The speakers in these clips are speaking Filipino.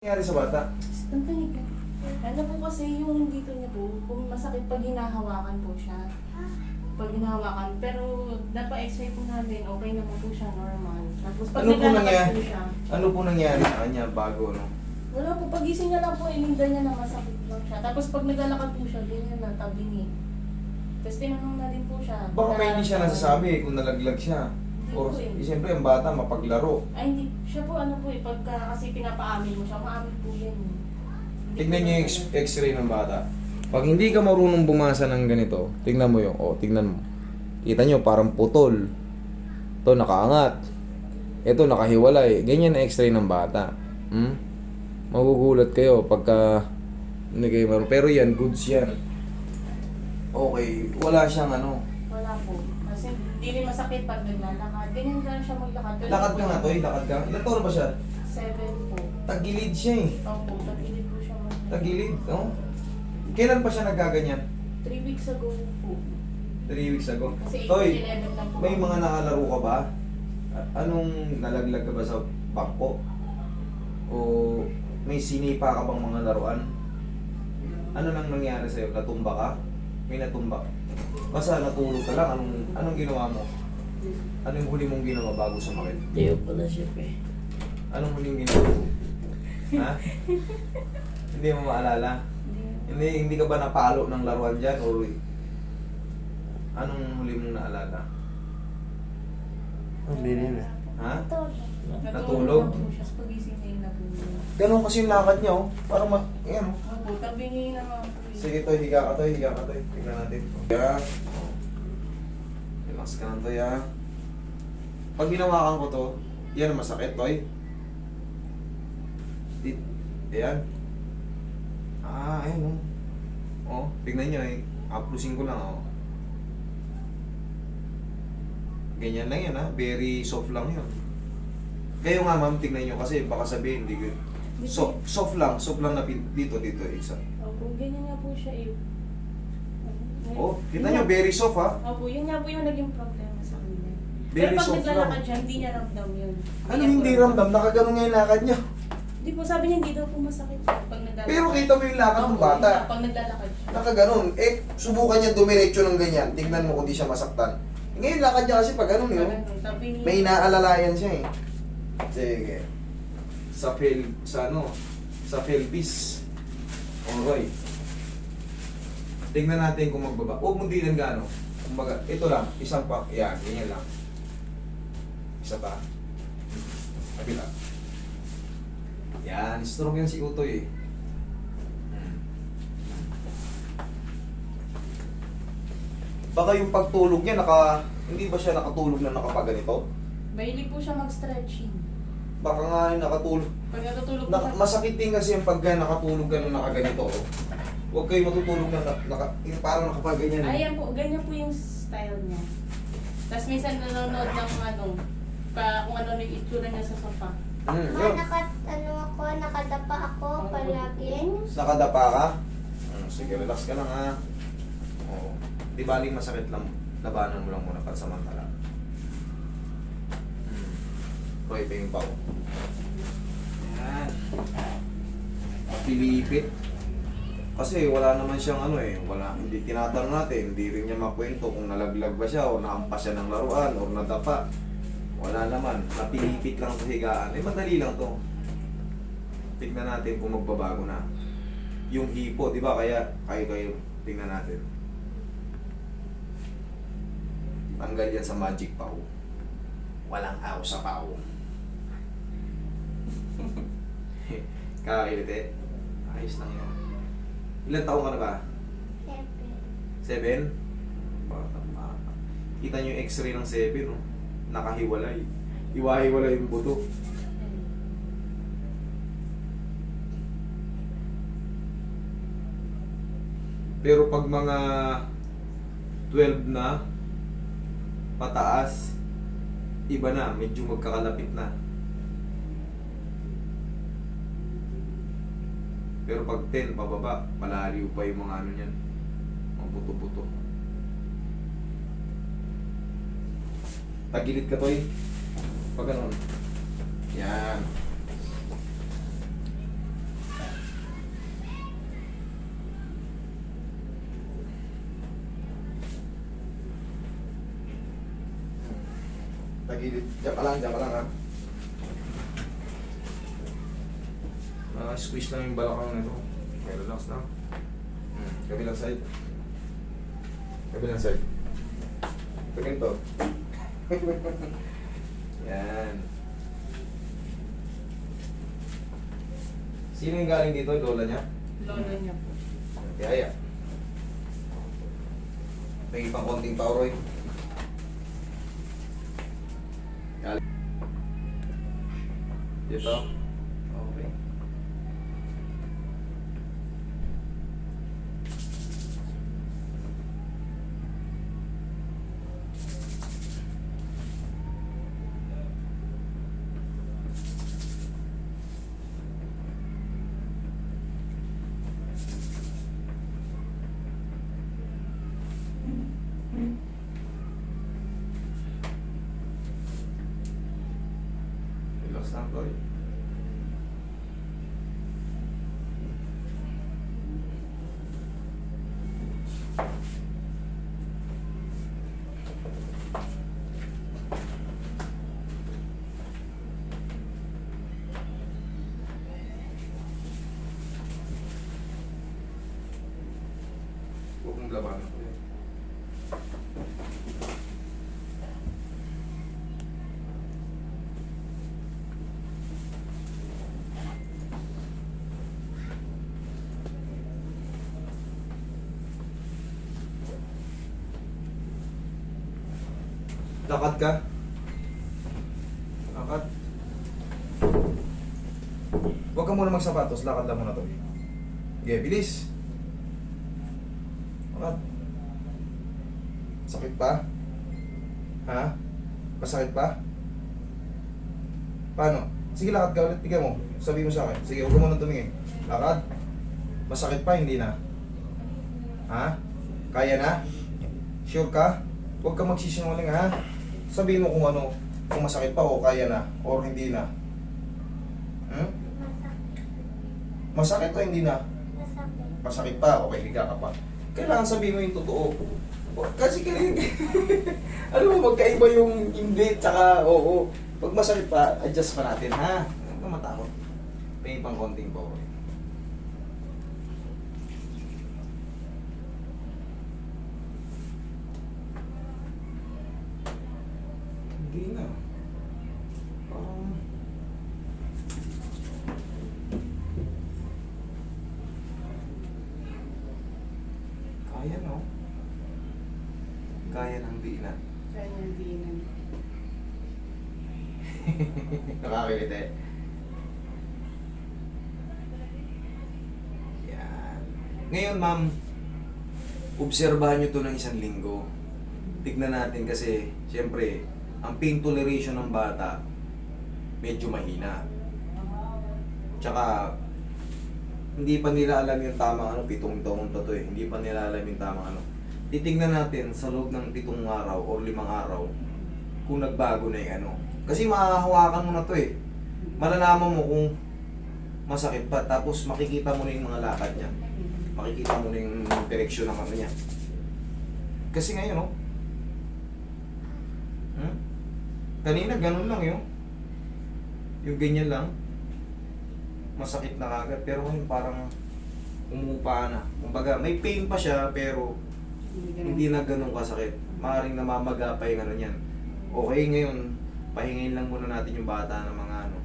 nangyari sa bata? Tantanig ka. Ano po kasi yung dito niya po, kung masakit pag hinahawakan po siya. Pag hinahawakan, pero napa-x-ray po namin, okay naman po siya, normal. Tapos pag Ano po naglalakad nangyari? po siya, Ano po nangyari sa kanya bago, no? wala po, pagising niya lang po, ininda niya na masakit lang siya. Tapos pag naglalakad po siya, ganyan na, tabingi. Tapos tinanong na din po siya. Baka may hindi siya nasasabi eh, kung nalaglag siya. Hindi O, po eh. siyempre, ang bata, mapaglaro. Ay, hindi. Siya po ano po eh, pagka kasi pinapaamin mo siya, maamin po yan. eh. Hindi Tignan po niyo yung x-ray ng bata. Pag hindi ka marunong bumasa ng ganito, tignan mo yung, oh, tignan mo. Kita nyo, parang putol. Ito, nakaangat. Ito, nakahiwalay. Ganyan na x-ray ng bata. Hmm? Magugulat kayo pagka hindi kayo marunong. Pero yan, goods yan. Okay, wala siyang ano. Wala po. Kasi hindi rin masakit pag naglalakad. Ganyan lang siya maglakad. Lakad ka nga, Toy, lakad ka. Ilan taon ba siya? Seven po. Tagilid siya eh. Opo, tagilid po siya mag- Tagilid, no? Kailan pa siya nagkaganyan? Three weeks ago po. Three weeks ago. Kasi Toy, 11 lang po. may mga nakalaro ka ba? A- Anong nalaglag ka ba sa bangko? O may sinipa ka bang mga laruan? Ano nang nangyari sa'yo? Natumba ka? May natumba. Basta natulog ka lang. Anong, anong ginawa mo? Anong huli mong ginawa bago sumakit? Tayo pala siya eh. Anong huling ginawa mo? ha? Hindi mo maalala? Hindi. Hindi, hindi ka ba napalo ng laruan dyan? O anong huli mong naalala? Hindi rin eh. Ha? Natulog na siya. Sa pagising niya yung natulog. Ganun kasi yung lakad niya, oh. Parang, ma- ayan, oh. Tabingi naman po. Sige, Toy, higa ka, Toy, higa ka, Toy. Tingnan natin. Higa. Oh. Relax ka lang, Toy, ha. Pag ginawakan ko to, yan, masakit, Toy. Di, ayan. Ah, ayan, oh. Oh, tingnan nyo, eh. Uplusin ko lang, oh. Ganyan lang yan, ha. Very soft lang yun. Kayo nga, ma'am, tingnan nyo kasi baka sabihin, hindi good. So, soft lang, soft lang na dito, dito, isa. Opo, ganyan nga po siya eh. Oh, kita nyo, very soft ha. Opo, yun nga po yung naging problema sa kanya. Very Pero pag soft naglalakad lang. siya, hindi niya ramdam yun. Ano niya hindi po ramdam? Nakaganon nga yung lakad niya. Hindi po, sabi niya hindi daw po masakit siya pag naglalakad. Pero kita mo yung lakad ng Opo, bata. yun, Pag naglalakad siya. Nakaganon. Eh, subukan niya dumiretso ng ganyan. Tignan mo kung di siya masaktan. Ngayon, lakad niya kasi pag ganun yun. Ganun, sabi niya. May inaalalayan siya eh. Sige. Sa pel, sa ano, sa pelvis. Alright. Tingnan natin kung magbaba. Huwag mong dinan gaano. Kumbaga, ito lang, isang pa. Yan, ganyan lang. Isa pa. Kabila. Yan, strong yan si Utoy eh. Baka yung pagtulog niya, naka, hindi ba siya nakatulog na nakapaganito? Mahilig po siya mag-stretching. Baka nga yung nakatulog. Pag natutulog po Na, masakit din kasi yung pagka nakatulog ka na nakaganito. oh. Huwag kayo matutulog na, na- naka, yung parang nakapaganyan. eh. ayan po, ganyan po yung style niya. Tapos minsan nanonood ng ano, pa, kung ano yung itsura niya sa sofa. Hmm, Ma, yun. naka, ano ako, nakadapa ako palagi. Nakadapa ka? Hmm, sige, relax ka lang ha. Oo. Di baling masakit lang. Labanan mo lang muna pansamantala. Hmm. Roy, pa yung pao. Yan. Pilipit. Kasi wala naman siyang ano eh, wala, hindi tinatanong natin, hindi rin niya makwento kung nalaglag ba siya o naampas siya ng laruan o nadapa. Wala naman, napilipit lang sa higaan. Eh, madali lang to. Tignan natin kung magbabago na. Yung hipo, di ba? Kaya, kayo kayo, tingnan natin. Tanggal yan sa magic pau. Walang aw sa pau. Kakakilit eh. Ayos lang yun. Ilan taong ka na ba? Siyempre. Seven? Bata, bata. Kita nyo yung x-ray ng seven, no? Nakahiwalay. Iwahiwalay yung buto. Pero pag mga 12 na, pataas, iba na, medyo magkakalapit na. Pero pag 10 pababa, malaliw pa yung mga ano niyan. Mga puto-puto. Tagilid ka to eh. Pag ganun. Yan. Tagilid. Diyan ka lang, diyan ka lang ha. Ah, squeeze lang yung balakang nito. Okay, relax lang. Hmm, kabilang side. Kabilang side. Ito ganito. Yan. Sino yung galing dito? Lola niya? Lola niya po. Kaya. May pang konting. Galing. Dito. Okay. Relax lang, Toy. Huwag mong labanan. Lakad ka. Lakad. Huwag ka muna magsapatos, lakad lang muna to. Okay, bilis. Lakad. Sakit pa? Ha? Masakit pa? Paano? Sige, lakad ka ulit. Bigyan mo. Sabi mo sa akin. Sige, huwag ka muna tumingin. Lakad. Masakit pa, hindi na. Ha? Kaya na? Sure ka? Huwag ka magsisinungaling ha. Sabihin mo kung ano, kung masakit pa o kaya na, or hindi na. Hmm? Masakit. Masakit o hindi na? Masakit. Masakit pa, okay, higa ka pa. Kailangan sabihin mo yung totoo. Kasi kanina, ano mo, magkaiba yung hindi, tsaka oo. Pag masakit pa, adjust pa natin, ha? Huwag ka matakot. May pang konting power. Hindi na. Parang... Kaya no? Kaya ng di na. Kaya niya hindi na. Nakakilite. Yan. Ngayon, ma'am, obserbahan nyo to ng isang linggo. Tignan natin kasi, siyempre, ang pain toleration ng bata, medyo mahina. Tsaka, hindi pa nila alam yung tamang ano, pitong taon pa to eh. Hindi pa nila alam yung tamang ano. Titignan natin sa loob ng pitong araw o limang araw kung nagbago na yung ano. Kasi mahahawakan mo na to eh. Malalaman mo kung masakit pa. Tapos makikita mo na yung mga lakad niya. Makikita mo na yung direksyon ng ano niya. Kasi ngayon, no? Hmm? Kanina, ganun lang yun. Yung ganyan lang. Masakit na kagad. Pero ngayon parang umupa na. Kumbaga, may pain pa siya, pero hindi na ganun kasakit. Maaaring namamaga pa yung ano niyan. Okay, ngayon, pahingin lang muna natin yung bata ng mga ano.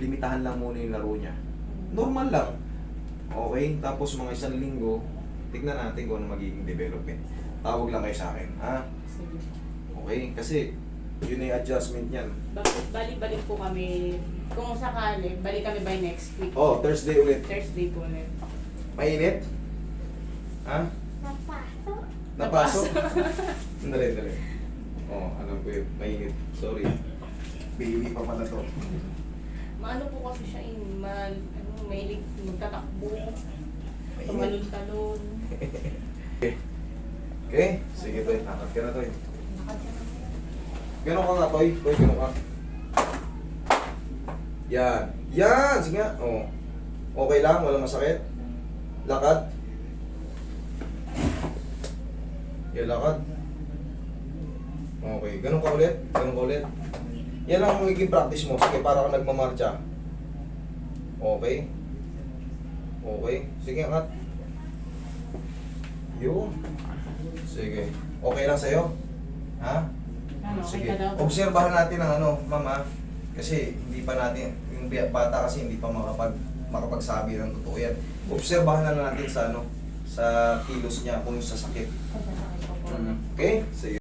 Limitahan lang muna yung laro niya. Normal lang. Okay, tapos mga isang linggo, tignan natin kung ano magiging development. Tawag lang kayo sa akin, ha? Okay, kasi yun yung adjustment niyan. Ba- Balik-balik po kami. Kung sakali, balik kami by next week. Oh, Thursday ulit. Thursday po ulit. Mainit? Ha? Napasok. Napasok? dali, dali. Oh, alam ko yun. Mainit. Sorry. Baby pa pala to. Maano po kasi siya in, man, ano, mahilig magtatakbo, tumalon-talon. Okay? Sige, Toy. Angkat ka na, Toy. Lakad ka na. Ganon ka nga, Toy. Toy, ganon ka. Yan. Yan! Sige nga. Oh. Okay lang? Walang masakit? Lakad? Yan, lakad. Okay, ganun ka ulit. Ganun ka ulit. Yan ang magiging practice mo. Sige, para ka nagmamarcha. Okay. Okay. Sige, angat. Yun. Sige. Okay lang sa'yo? Ha? Ano, Sige. Obserbahan natin ang ano, mama. Kasi hindi pa natin, yung bata kasi hindi pa makapag, makapagsabi ng totoo yan. Obserbahan na natin sa ano, sa kilos niya kung sa sakit. Po. Okay? Sige.